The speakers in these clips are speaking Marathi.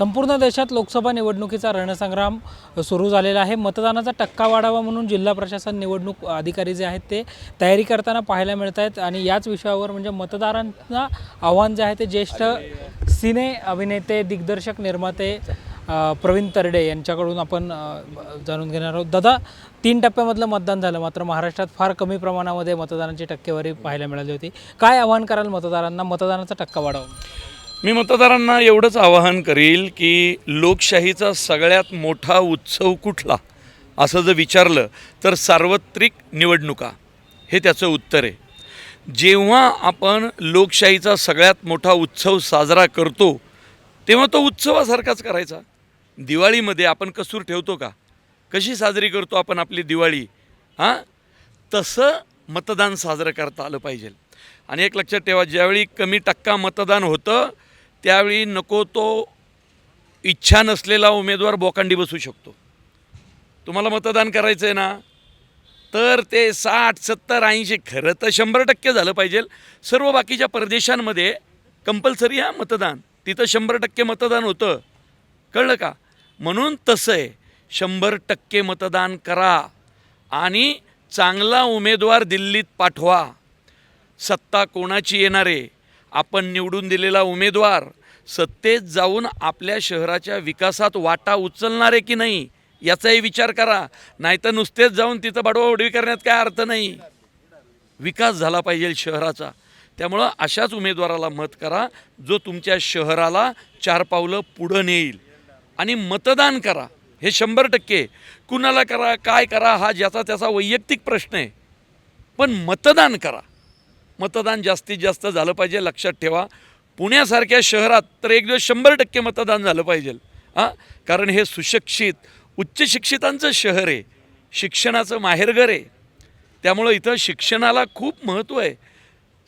संपूर्ण देशात लोकसभा निवडणुकीचा रणसंग्राम सुरू झालेला आहे. मतदानाचा टक्का वाढावा म्हणून जिल्हा प्रशासन निवडणूक अधिकारी जे आहेत ते तयारी करताना पाहायला मिळत आहेत आणि याच विषयावर म्हणजे मतदारांना आव्हान जे आहे ते ज्येष्ठ सिने अभिनेते दिग्दर्शक निर्माते प्रवीण तरडे यांच्याकडून आपण जाणून घेणार आहोत. दादा तीन टप्प्यामधलं मतदान झालं. मात्र महाराष्ट्रात फार कमी प्रमाणामध्ये मतदानाची टक्केवारी पाहायला मिळाली होती. काय आव्हान कराल मतदारांना? मतदानाचा टक्का वाढावा. मी मतदारांना एवढंच आवाहन करील की लोकशाहीचा सगळ्यात मोठा उत्सव कुठला असं जर विचारलं तर सार्वत्रिक निवडणुका हे त्याचं उत्तर आहे. जेव्हा आपण लोकशाहीचा सगळ्यात मोठा उत्सव साजरा करतो तेव्हा तो उत्सवासारखाच करायचा. दिवाळीमध्ये आपण कसूर ठेवतो का? कशी साजरी करतो आपण आपली दिवाळी? हां? तसं मतदान साजरं करता आलं पाहिजे. आणि एक लक्षात ठेवा ज्यावेळी कमी टक्का मतदान होतं त्यावेळी नको तो इच्छा नसलेला उमेदवार बोकांडी बसू शकतो. तुम्हाला मतदान करायचं आहे ना? तर ते साठ सत्तर ऐंशी खरं तर शंभर टक्के झालं पाहिजे. सर्व बाकीच्या परदेशांमध्ये कंपल्सरी हा मतदान. तिथं शंभर टक्के मतदान होतं. कळलं का? म्हणून तसं आहे शंभर टक्के मतदान करा आणि चांगला उमेदवार दिल्लीत पाठवा. सत्ता कोणाची येणार? आहे आपण निवडून दिलेला उमेदवार सत्तेत जाऊन आपल्या शहराच्या विकासात वाटा उचलणार आहे की नाही याचाही विचार करा. नाहीतर नुसतेच जाऊन तिथं बडवाबडवी करण्यात काय अर्थ नाही. विकास झाला पाहिजे शहराचा. त्यामुळं अशाच उमेदवाराला मत करा जो तुमच्या शहराला चार पावलं पुढं नेईल. आणि मतदान करा. हे शंभर टक्के. कुणाला करा काय करा हा ज्याचा त्याचा वैयक्तिक प्रश्न आहे. पण मतदान करा. मतदान जास्तीत जास्त झालं पाहिजे लक्षात ठेवा. पुण्यासारख्या शहरात तर एक दिवस शंभर टक्के मतदान झालं पाहिजे. हां? कारण हे सुशिक्षित उच्च शिक्षितांचं शहर आहे. शिक्षणाचं माहेरघर आहे. त्यामुळं इथं शिक्षणाला खूप महत्त्व आहे.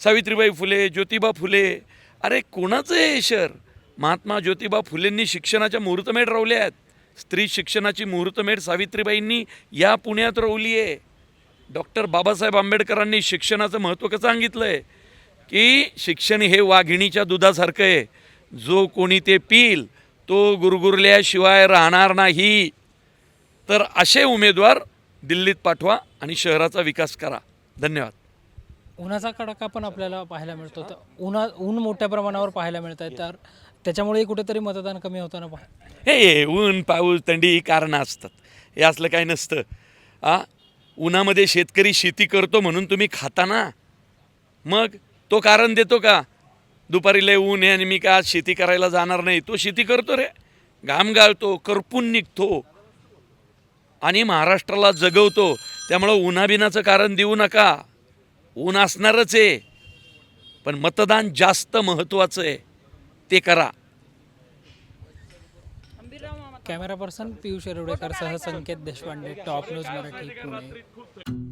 सावित्रीबाई फुले ज्योतिबा फुले अरे कोणाचं आहे हे शहर? महात्मा ज्योतिबा फुलेंनी शिक्षणाच्या मुहूर्तमेढ रवल्या आहेत. स्त्री शिक्षणाची मुहूर्तमेढ सावित्रीबाईंनी या पुण्यात रवली आहे डॉक्टर बाबासाहेब आंबेडकरांनी शिक्षणाचं महत्त्व कसं सांगितलं आहे की शिक्षण हे वाघिणीच्या दुधासारखं आहे. जो कोणी ते पिल तो गुरगुरल्याशिवाय राहणार नाही. तर असे उमेदवार दिल्लीत पाठवा आणि शहराचा विकास करा. धन्यवाद. उन्हाचा कडाका पण आपल्याला पाहायला मिळतो. तर उन्हा ऊन मोठ्या प्रमाणावर पाहायला मिळत आहे तर त्याच्यामुळे कुठेतरी मतदान कमी होताना पाह. हे ऊन पाऊस थंडी ही कारणं असतात. हे असलं काही नसतं. आ उन्हामध्ये शेतकरी शेती करतो म्हणून तुम्ही खाता ना मग तो कारण देतो का? दुपारी लय ऊन आहे आणि मी का आज शेती करायला जाणार नाही. तो शेती करतो रे. घाम गाळतो करपून निघतो. आणि महाराष्ट्राला जगवतो. त्यामुळं उन्हाबिनाचं कारण देऊ नका. ऊन असणारच आहे. पण मतदान जास्त महत्त्वाचं आहे. ते करा. कॅमेरा पर्सन पियुष येरवडेकर सह संकेत देशपांडे टॉप न्यूज मराठी पुणे.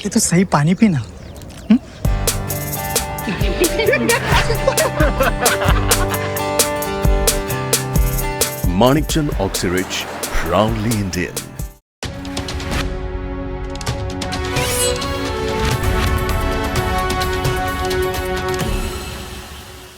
पहले तो सही पानी पीना Manikchand Oxyrich, proudly Indian.